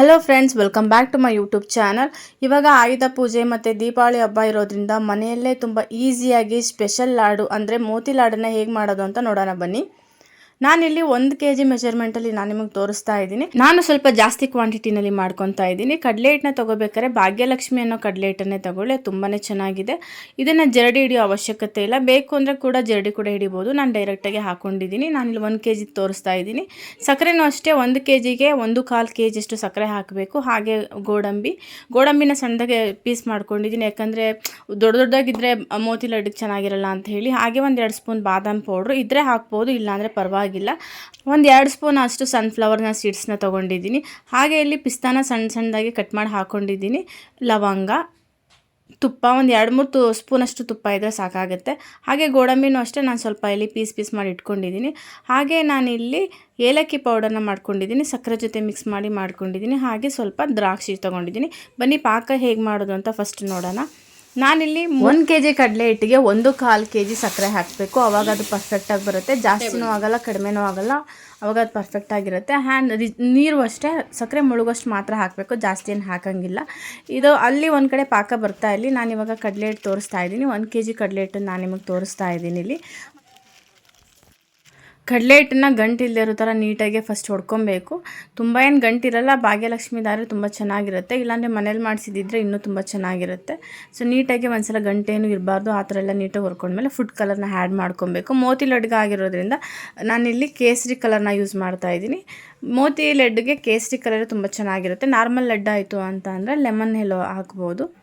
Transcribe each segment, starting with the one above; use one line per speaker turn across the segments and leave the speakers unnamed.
Hello friends welcome back to my YouTube channel ಇವಾಗ ಆಯುಧ ಪೂಜೆ ಮತ್ತು ದೀಪಾವಳಿ ಹಬ್ಬ ಇರೋದ್ರಿಂದ ಮನೆಯಲ್ಲೇ ತುಂಬ ಈಸಿಯಾಗಿ ಸ್ಪೆಷಲ್ ಲಾಡು ಅಂದರೆ ಮೋತಿ ಲಾಡನ್ನ ಹೇಗೆ ಮಾಡೋದು ಅಂತ ನೋಡೋಣ ಬನ್ನಿ. ನಾನಿಲ್ಲಿ ಒಂದು ಕೆ ಜಿ ಮೆಜರ್ಮೆಂಟಲ್ಲಿ ನಾನು ನಿಮಗೆ ತೋರಿಸ್ತಾ ಇದ್ದೀನಿ. ನಾನು ಸ್ವಲ್ಪ ಜಾಸ್ತಿ ಕ್ವಾಂಟಿಟಿನಲ್ಲಿ ಮಾಡ್ಕೊತಾ ಇದ್ದೀನಿ. ಕಡಲೆ ಹಿಟ್ಟನ್ನ ತಗೋಬೇಕಾದ್ರೆ ಭಾಗ್ಯಲಕ್ಷ್ಮಿ ಅನ್ನೋ ಕಡಲೆ ಹಿಟ್ಟನ್ನೇ ತಗೊಳ್ಳಿ ತುಂಬಾ ಚೆನ್ನಾಗಿದೆ. ಇದನ್ನು ಜರಡಿ ಹಿಡಿಯೋ ಅವಶ್ಯಕತೆ ಇಲ್ಲ. ಬೇಕು ಅಂದರೆ ಕೂಡ ಜರಡಿ ಕೂಡ ಹಿಡಿಬೋದು. ನಾನು ಡೈರೆಕ್ಟಾಗಿ ಹಾಕೊಂಡಿದ್ದೀನಿ. ನಾನಿಲ್ಲಿ ಒಂದು ಕೆ ಜಿ ತೋರಿಸ್ತಾ ಇದ್ದೀನಿ. ಸಕ್ಕರೆನೂ ಅಷ್ಟೇ, ಒಂದು ಕೆ ಜಿಗೆ ಒಂದು ಕಾಲು ಕೆ ಜಿಷ್ಟು ಸಕ್ಕರೆ ಹಾಕಬೇಕು. ಹಾಗೆ ಗೋಡಂಬಿ. ಗೋಡಂಬಿನ ಸಣ್ಣದಾಗೆ ಪೀಸ್ ಮಾಡ್ಕೊಂಡಿದ್ದೀನಿ. ಯಾಕಂದರೆ ದೊಡ್ಡ ದೊಡ್ಡದಾಗಿದ್ರೆ ಮೋತಿ ಲಡ್ಡಿಗೆ ಚೆನ್ನಾಗಿರಲ್ಲ ಅಂತ ಹೇಳಿ. ಹಾಗೆ ಒಂದು ಎರಡು ಸ್ಪೂನ್ ಬಾದಾಮ್ ಪೌಡ್ರು ಇದ್ರೆ ಹಾಕ್ಬೋದು, ಇಲ್ಲಾಂದರೆ ಪರವಾಗಿಲ್ಲ. ಒಂದು ಎರಡು ಸ್ಪೂನ್ ಅಷ್ಟು ಸನ್ಫ್ಲವರ್ನ ಸೀಡ್ಸ್ನ ತೊಗೊಂಡಿದ್ದೀನಿ. ಹಾಗೆ ಇಲ್ಲಿ ಪಿಸ್ತಾನ ಸಣ್ಣ ಸಣ್ಣದಾಗಿ ಕಟ್ ಮಾಡಿ ಹಾಕ್ಕೊಂಡಿದ್ದೀನಿ ಲವಂಗ, ತುಪ್ಪ, ಒಂದು ಎರಡು ಮೂರು ತು ಸ್ಪೂನಷ್ಟು ತುಪ್ಪ ಇದ್ದರೆ ಸಾಕಾಗುತ್ತೆ. ಹಾಗೆ ಗೋಡಂಬಿನೂ ಅಷ್ಟೇ ನಾನು ಸ್ವಲ್ಪ ಇಲ್ಲಿ ಪೀಸ್ ಪೀಸ್ ಮಾಡಿ ಇಟ್ಕೊಂಡಿದ್ದೀನಿ. ಹಾಗೆ ನಾನಿಲ್ಲಿ ಏಲಕ್ಕಿ ಪೌಡರ್ನ ಮಾಡ್ಕೊಂಡಿದ್ದೀನಿ. ಸಕ್ಕರೆ ಜೊತೆ ಮಿಕ್ಸ್ ಮಾಡಿ ಮಾಡ್ಕೊಂಡಿದ್ದೀನಿ. ಹಾಗೆ ಸ್ವಲ್ಪ ದ್ರಾಕ್ಷಿ ತೊಗೊಂಡಿದ್ದೀನಿ. ಬನ್ನಿ, ಪಾಕ ಹೇಗೆ ಮಾಡೋದು ಅಂತ ಫಸ್ಟ್ ನೋಡೋಣ. ನಾನಿಲ್ಲಿ ಒಂದು ಕೆ ಜಿ ಕಡಲೆ ಹಿಟ್ಟಿಗೆ ಒಂದು ಕಾಲು ಕೆ ಜಿ ಸಕ್ಕರೆ ಹಾಕಬೇಕು. ಅವಾಗ ಅದು ಪರ್ಫೆಕ್ಟಾಗಿ ಬರುತ್ತೆ. ಜಾಸ್ತಿನೂ ಆಗಲ್ಲ ಕಡಿಮೆನೂ ಆಗಲ್ಲ. ಅವಾಗ ಅದು ಪರ್ಫೆಕ್ಟ್ ಆಗಿರುತ್ತೆ. ಹ್ಯಾಂಡ್ ನೀರು ಅಷ್ಟೇ ಸಕ್ಕರೆ ಮುಳುಗೋಷ್ಟು ಮಾತ್ರ ಹಾಕಬೇಕು. ಜಾಸ್ತಿ ಏನು ಹಾಕಂಗಿಲ್ಲ. ಇದು ಅಲ್ಲಿ ಒಂದು ಕಡೆ ಪಾಕ ಬರ್ತಾ ಇಲ್ಲಿ ನಾನು ಇವಾಗ ಕಡಲೆ ಹಿಟ್ಟು ತೋರಿಸ್ತಾ ಇದ್ದೀನಿ. ಒಂದು ಕೆ ಜಿ ಕಡಲೆ ಹಿಟ್ಟು ನಾನು ನಿಮಗೆ ತೋರಿಸ್ತಾ ಇದ್ದೀನಿ ಇಲ್ಲಿ. ಕಡಲೆ ಹಿಟ್ಟನ್ನ ಗಂಟು ಇರೋ ಥರ ನೀಟಾಗಿ ಫಸ್ಟ್ ಹೊಡ್ಕೊಬೇಕು. ತುಂಬ ಏನು ಗಂಟಿರಲ್ಲ, ಭಾಗ್ಯಲಕ್ಷ್ಮಿ ದಾರೆ ತುಂಬ ಚೆನ್ನಾಗಿರುತ್ತೆ. ಇಲ್ಲಾಂದರೆ ಮನೇಲಿ ಮಾಡಿಸಿದ್ರೆ ಇನ್ನೂ ತುಂಬ ಚೆನ್ನಾಗಿರುತ್ತೆ. ಸೊ, ನೀಟಾಗಿ ಒಂದ್ಸಲ ಗಂಟೇನು ಇರಬಾರ್ದು, ಆ ಥರ ಎಲ್ಲ ನೀಟಾಗಿ ಹೊರ್ಕೊಂಡ್ಮೇಲೆ ಫುಡ್ ಕಲರ್ನ ಆ್ಯಡ್ ಮಾಡ್ಕೊಬೇಕು. ಮೋತಿ ಲಡ್ಗೆ ಆಗಿರೋದ್ರಿಂದ ನಾನಿಲ್ಲಿ ಕೇಸರಿ ಕಲರ್ನ ಯೂಸ್ ಮಾಡ್ತಾ ಇದ್ದೀನಿ. ಮೋತಿ ಲಡ್ಡುಗೆ ಕೇಸರಿ ಕಲರ್ ತುಂಬ ಚೆನ್ನಾಗಿರುತ್ತೆ. ನಾರ್ಮಲ್ ಲಡ್ಡು ಆಯಿತು ಅಂತ ಅಂದರೆ ಲೆಮನ್ ಎಲ್ಲೋ ಹಾಕ್ಬೋದು.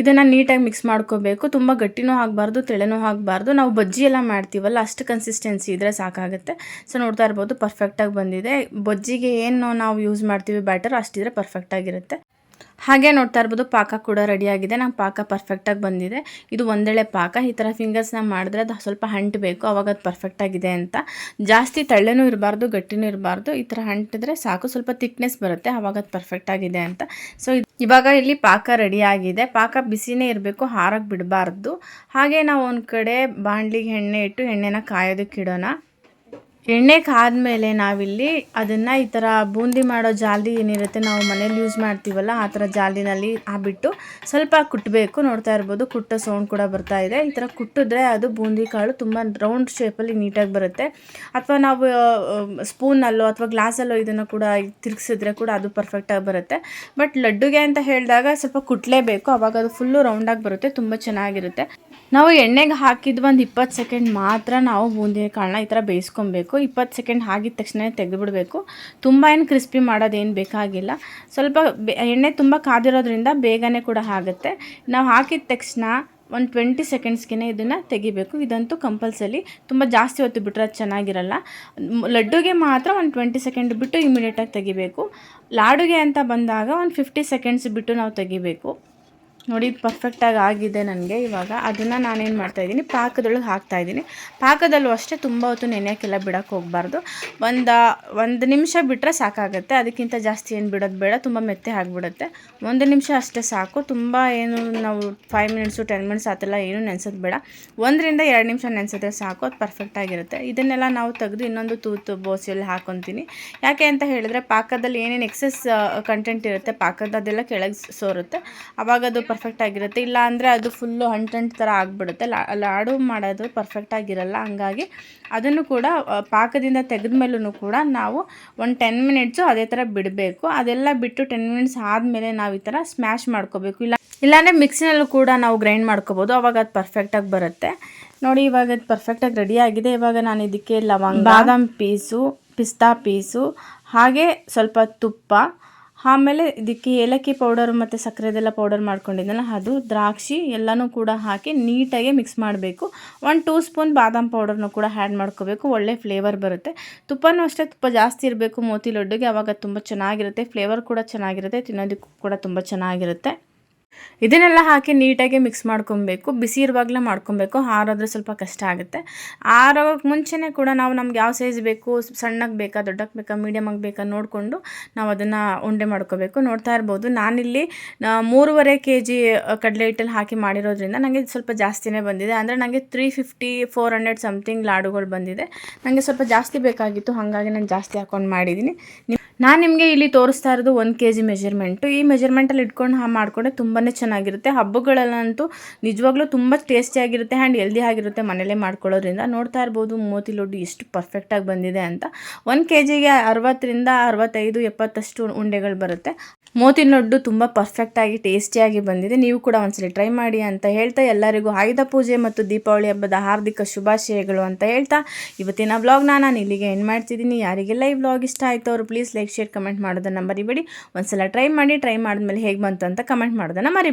ಇದನ್ನು ನೀಟಾಗಿ ಮಿಕ್ಸ್ ಮಾಡ್ಕೋಬೇಕು. ತುಂಬ ಗಟ್ಟಿನೂ ಆಗಬಾರ್ದು ತೆಳೆನೂ ಆಗಬಾರ್ದು. ನಾವು ಬಜ್ಜಿ ಎಲ್ಲ ಮಾಡ್ತೀವಲ್ಲ, ಅಷ್ಟು ಕನ್ಸಿಸ್ಟೆನ್ಸಿ ಇದ್ದರೆ ಸಾಕಾಗುತ್ತೆ. ಸೊ ನೋಡ್ತಾ ಇರ್ಬೋದು ಪರ್ಫೆಕ್ಟಾಗಿ ಬಂದಿದೆ. ಬಜ್ಜಿಗೆ ಏನು ನಾವು ಯೂಸ್ ಮಾಡ್ತೀವಿ ಬ್ಯಾಟರ್ ಅಷ್ಟಿದ್ರೆ ಪರ್ಫೆಕ್ಟಾಗಿರುತ್ತೆ ಹಾಗೆ ನೋಡ್ತಾ ಇರ್ಬೋದು, ಪಾಕ ಕೂಡ ರೆಡಿಯಾಗಿದೆ ನಮ್ಮ ಪಾಕ ಪರ್ಫೆಕ್ಟಾಗಿ ಬಂದಿದೆ. ಇದು ಒಂದೆಳೆ ಪಾಕ. ಈ ಥರ ಫಿಂಗರ್ಸ್ನ ಮಾಡಿದ್ರೆ ಅದು ಸ್ವಲ್ಪ ಹಂಟಬೇಕು ಅವಾಗ ಅದು ಪರ್ಫೆಕ್ಟಾಗಿದೆ ಅಂತ. ಜಾಸ್ತಿ ತಳ್ಳೆನೂ ಇರಬಾರ್ದು, ಗಟ್ಟಿನೂ ಇರಬಾರ್ದು. ಈ ಥರ ಹಂಟಿದ್ರೆ ಸಾಕು. ಸ್ವಲ್ಪ ತಿಕ್ನೆಸ್ ಬರುತ್ತೆ. ಅವಾಗ ಅದು ಪರ್ಫೆಕ್ಟಾಗಿದೆ ಅಂತ. ಸೊ ಇವಾಗ ಇಲ್ಲಿ ಪಾಕ ರೆಡಿಯಾಗಿದೆ ಪಾಕ ಬಿಸಿನೇ ಇರಬೇಕು ಹಾರಕ್ಕೆ ಬಿಡಬಾರ್ದು. ಹಾಗೆ ನಾವು ಒಂದು ಕಡೆ ಬಾಣಲಿಗೆ ಎಣ್ಣೆ ಇಟ್ಟು, ಎಣ್ಣೆನ ಕಾಯೋದಕ್ಕೆ ಇಡೋಣ. ಎಣ್ಣೆ ಕಾದ್ಮೇಲೆ ನಾವಿಲ್ಲಿ ಅದನ್ನು ಈ ಥರ ಬೂಂದಿ ಮಾಡೋ ಜಾಲಿ ಏನಿರುತ್ತೆ ನಾವು ಮನೇಲಿ ಯೂಸ್ ಮಾಡ್ತೀವಲ್ಲ, ಆ ಥರ ಜಾಲಿನಲ್ಲಿ ಹಾಬಿಟ್ಟು ಸ್ವಲ್ಪ ಕುಟ್ಟಬೇಕು ನೋಡ್ತಾ ಇರ್ಬೋದು ಕುಟ್ಟೋ ಸೌಂಡ್ ಕೂಡ ಬರ್ತಾ ಇದೆ. ಈ ಥರ ಕುಟ್ಟಿದ್ರೆ ಅದು ಬೂಂದಿ ಕಾಳು ತುಂಬ ರೌಂಡ್ ಶೇಪಲ್ಲಿ ನೀಟಾಗಿ ಬರುತ್ತೆ. ಅಥವಾ ನಾವು ಸ್ಪೂನಲ್ಲೋ ಅಥವಾ ಗ್ಲಾಸಲ್ಲೋ ಇದನ್ನು ಕೂಡ ತಿರುಗಿಸಿದ್ರೆ ಕೂಡ ಅದು ಪರ್ಫೆಕ್ಟಾಗಿ ಬರುತ್ತೆ. ಬಟ್ ಲಡ್ಡುಗೆ ಅಂತ ಹೇಳಿದಾಗ ಸ್ವಲ್ಪ ಕುಟ್ಟಲೇಬೇಕು ಅವಾಗ ಅದು ಫುಲ್ಲು ರೌಂಡಾಗಿ ಬರುತ್ತೆ. ತುಂಬ ಚೆನ್ನಾಗಿರುತ್ತೆ. ನಾವು ಎಣ್ಣೆಗೆ ಹಾಕಿದ ಒಂದು ಇಪ್ಪತ್ತು ಸೆಕೆಂಡ್ ಮಾತ್ರ ನಾವು ಬೂಂದಿ ಕಾಳನ್ನ ಈ ಥರ ಬೇಯಿಸ್ಕೊಬೇಕು. ಇಪ್ಪತ್ತು ಸೆಕೆಂಡ್ ಆಗಿದ ತಕ್ಷಣ ತೆಗೆದುಬಿಡಬೇಕು. ತುಂಬ ಏನು ಕ್ರಿಸ್ಪಿ ಮಾಡೋದೇನು ಬೇಕಾಗಿಲ್ಲ. ಸ್ವಲ್ಪ ಎಣ್ಣೆ ತುಂಬ ಕಾದಿರೋದ್ರಿಂದ ಬೇಗನೆ ಕೂಡ ಆಗುತ್ತೆ. ನಾವು ಹಾಕಿದ ತಕ್ಷಣ ಒಂದು ಟ್ವೆಂಟಿ ಸೆಕೆಂಡ್ಸ್ಗೆ ಇದನ್ನು ತೆಗಿಬೇಕು. ಇದಂತೂ ಕಂಪಲ್ಸರಿ. ತುಂಬ ಜಾಸ್ತಿ ಹೊತ್ತು ಬಿಟ್ಟರೆ ಅದು ಚೆನ್ನಾಗಿರಲ್ಲ. ಲಡ್ಡುಗೆ ಮಾತ್ರ ಒಂದು ಟ್ವೆಂಟಿ ಸೆಕೆಂಡ್ ಬಿಟ್ಟು ಇಮಿಡಿಯೇಟಾಗಿ ತೆಗಿಬೇಕು. ಲಾಡುಗೆ ಅಂತ ಬಂದಾಗ ಒಂದು ಫಿಫ್ಟಿ ಸೆಕೆಂಡ್ಸ್ ಬಿಟ್ಟು ನಾವು ತೆಗಿಬೇಕು. ನೋಡಿ ಪರ್ಫೆಕ್ಟಾಗಿ ಆಗಿದೆ ನನಗೆ ಇವಾಗ. ಅದನ್ನು ನಾನೇನು ಮಾಡ್ತಾಯಿದ್ದೀನಿ ಪಾಕದೊಳಗೆ ಹಾಕ್ತಾಯಿದ್ದೀನಿ ಪಾಕದಲ್ಲೂ ಅಷ್ಟೇ ತುಂಬ ಹೊತ್ತು ನೆನೆಯೋಕ್ಕೆಲ್ಲ ಬಿಡೋಕ್ಕೆ ಹೋಗಬಾರ್ದು. ಒಂದು ಒಂದು ನಿಮಿಷ ಬಿಟ್ಟರೆ ಸಾಕಾಗುತ್ತೆ. ಅದಕ್ಕಿಂತ ಜಾಸ್ತಿ ಏನು ಬಿಡೋದು ಬೇಡ, ತುಂಬ ಮೆತ್ತೆ ಆಗಿಬಿಡುತ್ತೆ. ಒಂದು ನಿಮಿಷ ಅಷ್ಟೇ ಸಾಕು. ತುಂಬ ಏನು ನಾವು ಫೈವ್ ಮಿನಿಟ್ಸು ಟೆನ್ ಮಿನಿಟ್ಸ್ ಆ ಏನು ನೆನೆಸೋದು ಬೇಡ. ಒಂದರಿಂದ ಎರಡು ನಿಮಿಷ ನೆನೆಸಿದ್ರೆ ಸಾಕು, ಅದು ಪರ್ಫೆಕ್ಟಾಗಿರುತ್ತೆ ಇದನ್ನೆಲ್ಲ ನಾವು ತೆಗೆದು ಇನ್ನೊಂದು ತೂತು ಬೋಸಿಯಲ್ಲಿ ಹಾಕೊತೀನಿ. ಯಾಕೆ ಅಂತ ಹೇಳಿದ್ರೆ ಪಾಕದಲ್ಲಿ ಏನೇನು ಎಕ್ಸೆಸ್ ಕಂಟೆಂಟ್ ಇರುತ್ತೆ, ಪಾಕದ ಅದೆಲ್ಲ ಕೆಳಗೆ ಸೋರುತ್ತೆ. ಆವಾಗ ಅದು ಪರ್ಫೆಕ್ಟ್ ಆಗಿರುತ್ತೆ. ಇಲ್ಲ ಅಂದರೆ ಅದು ಫುಲ್ಲು ಅಂಟಂಟು ಥರ ಆಗಿಬಿಡುತ್ತೆ. ಲಾಡು ಮಾಡೋದು ಪರ್ಫೆಕ್ಟ್ ಆಗಿರಲ್ಲ. ಹಂಗಾಗಿ ಅದನ್ನು ಕೂಡ ಪಾಕದಿಂದ ತೆಗೆದ ಮೇಲೂ ಕೂಡ ನಾವು ಒಂದು ಟೆನ್ ಮಿನಿಟ್ಸು ಅದೇ ಥರ ಬಿಡಬೇಕು. ಅದೆಲ್ಲ ಬಿಟ್ಟು ಟೆನ್ ಮಿನಿಟ್ಸ್ ಆದಮೇಲೆ ನಾವು ಈ ಥರ ಸ್ಮ್ಯಾಶ್ ಮಾಡ್ಕೋಬೇಕು. ಇಲ್ಲ ಇಲ್ಲಾಂದರೆ ಮಿಕ್ಸಿನಲ್ಲೂ ಕೂಡ ನಾವು ಗ್ರೈಂಡ್ ಮಾಡ್ಕೋಬೋದು. ಅವಾಗ ಅದು ಪರ್ಫೆಕ್ಟಾಗಿ ಬರುತ್ತೆ. ನೋಡಿ ಇವಾಗ ಅದು ಪರ್ಫೆಕ್ಟಾಗಿ ರೆಡಿ ಆಗಿದೆ. ಇವಾಗ ನಾನು ಇದಕ್ಕೆ ಲವಂಗ ಬಾದಾಮ್ ಪೀಸು ಪಿಸ್ತಾ ಪೀಸು ಹಾಗೆ ಸ್ವಲ್ಪ ತುಪ್ಪ ಆಮೇಲೆ ಇದಕ್ಕೆ ಏಲಕ್ಕಿ ಪೌಡರ್ ಮತ್ತು ಸಕ್ಕರೆದೆಲ್ಲ ಪೌಡರ್ ಮಾಡ್ಕೊಂಡಿದ್ದೆನಲ್ಲ ಅದು ದ್ರಾಕ್ಷಿ ಎಲ್ಲನೂ ಕೂಡ ಹಾಕಿ ನೀಟಾಗಿ ಮಿಕ್ಸ್ ಮಾಡಬೇಕು. ಒಂದು ಟೂ ಸ್ಪೂನ್ ಬಾದಾಮ್ ಪೌಡರ್ನು ಕೂಡ ಆ್ಯಡ್ ಮಾಡ್ಕೋಬೇಕು, ಒಳ್ಳೆ ಫ್ಲೇವರ್ ಬರುತ್ತೆ. ತುಪ್ಪನೂ ಅಷ್ಟೇ, ತುಪ್ಪ ಜಾಸ್ತಿ ಇರಬೇಕು ಮೋತಿ ಲಡ್ಡುಗೆ ಆವಾಗ ತುಂಬ ಚೆನ್ನಾಗಿರುತ್ತೆ ಫ್ಲೇವರ್ ಕೂಡ ಚೆನ್ನಾಗಿರುತ್ತೆ, ತಿನ್ನೋದಕ್ಕೂ ಕೂಡ ತುಂಬ ಚೆನ್ನಾಗಿರುತ್ತೆ. ಇದನ್ನೆಲ್ಲ ಹಾಕಿ ನೀಟಾಗಿ ಮಿಕ್ಸ್ ಮಾಡ್ಕೊಬೇಕು. ಬಿಸಿ ಇರುವಾಗಲೇ ಮಾಡ್ಕೊಬೇಕು. ಹಾರೋದ್ರೆ ಸ್ವಲ್ಪ ಕಷ್ಟ ಆಗುತ್ತೆ. ಆರೋಕ್ಕೆ ಮುಂಚೆನೇ ಕೂಡ ನಾವು ನಮ್ಗೆ ಯಾವ ಸೈಜ್ ಬೇಕು, ಸಣ್ಣಗೆ ಬೇಕಾ ದೊಡ್ಡಕ್ಕೆ ಬೇಕಾ ಮೀಡಿಯಮಾಗಿ ಬೇಕಾ ನೋಡಿಕೊಂಡು ನಾವು ಅದನ್ನು ಉಂಡೆ ಮಾಡ್ಕೋಬೇಕು. ನೋಡ್ತಾ ಇರ್ಬೋದು. ನಾನಿಲ್ಲಿ ಮೂರುವರೆ ಕೆ ಜಿ ಕಡಲೆ ಹಿಟ್ಟಲ್ಲಿ ಹಾಕಿ ಮಾಡಿರೋದ್ರಿಂದ ನನಗೆ ಸ್ವಲ್ಪ ಜಾಸ್ತಿನೇ ಬಂದಿದೆ. ಅಂದರೆ ನನಗೆ three fifty four hundred something ಲಾಡುಗಳು ಬಂದಿದೆ. ನನಗೆ ಸ್ವಲ್ಪ ಜಾಸ್ತಿ ಬೇಕಾಗಿತ್ತು. ಹಾಗಾಗಿ ನಾನು ಜಾಸ್ತಿ ಹಾಕ್ಕೊಂಡು ಮಾಡಿದ್ದೀನಿ ನಾನು ನಿಮಗೆ ಇಲ್ಲಿ ತೋರಿಸ್ತಾ ಇರೋದು ಒಂದು ಕೆ ಜಿ ಮೆಜರ್ಮೆಂಟು ಈ ಮೆಜರ್ಮೆಂಟಲ್ಲಿ ಇಟ್ಕೊಂಡು ಹಾ ಮಾಡಿಕೊಂಡ್ರೆ ತುಂಬಾ ಚೆನ್ನಾಗಿರುತ್ತೆ. ಹಬ್ಬಗಳಲ್ಲಂತೂ ನಿಜವಾಗ್ಲೂ ತುಂಬ ಟೇಸ್ಟಿಯಾಗಿರುತ್ತೆ ಆ್ಯಂಡ್ ಹೆಲ್ದಿ ಆಗಿರುತ್ತೆ ಮನೇಲೇ ಮಾಡ್ಕೊಳ್ಳೋದ್ರಿಂದ. ನೋಡ್ತಾ ಇರ್ಬೋದು, ಮೋತಿ ಲಡ್ಡು ಎಷ್ಟು ಪರ್ಫೆಕ್ಟಾಗಿ ಬಂದಿದೆ ಅಂತ. ಒಂದು ಕೆ ಜಿಗೆ ಅರವತ್ತರಿಂದ ಅರವತ್ತೈದು ಎಪ್ಪತ್ತಷ್ಟು ಉಂಡೆಗಳು ಬರುತ್ತೆ. ಮೋತಿ ಲಡ್ಡು ತುಂಬ ಪರ್ಫೆಕ್ಟಾಗಿ ಟೇಸ್ಟಿಯಾಗಿ ಬಂದಿದೆ. ನೀವು ಕೂಡ ಒಂದ್ಸಲಿ ಟ್ರೈ ಮಾಡಿ ಅಂತ ಹೇಳ್ತಾ, ಎಲ್ಲರಿಗೂ ಆಯುಧ ಪೂಜೆ ಮತ್ತು ದೀಪಾವಳಿ ಹಬ್ಬದ ಹಾರ್ದಿಕ ಶುಭಾಶಯಗಳು ಅಂತ ಹೇಳ್ತಾ, ಇವತ್ತಿನ ವ್ಲಾಗ್ನ ನಾನು ಇಲ್ಲಿಗೆ ಎಂಡ್ ಮಾಡ್ತಿದ್ದೀನಿ. ಯಾರಿಗೆಲ್ಲ ಈ ವ್ಲಾಗ್ ಇಷ್ಟ ಆಯಿತು ಅವರು ಪ್ಲೀಸ್ ಲೈಕ್ ಶೇರ್ ಕಮೆಂಟ್ ಮಾಡೋದನ್ನು ಮರಿಬೇಡಿ. ಒಂದ್ಸಲ ಟ್ರೈ ಮಾಡಿ ಟ್ರೈ ಮಾಡಿದ್ಮೇಲೆ ಹೇಗೆ ಬಂತು ಅಂತ ಕಮೆಂಟ್ ಮಾಡೋದನ್ನು ಮರಿಬೇಡಿ.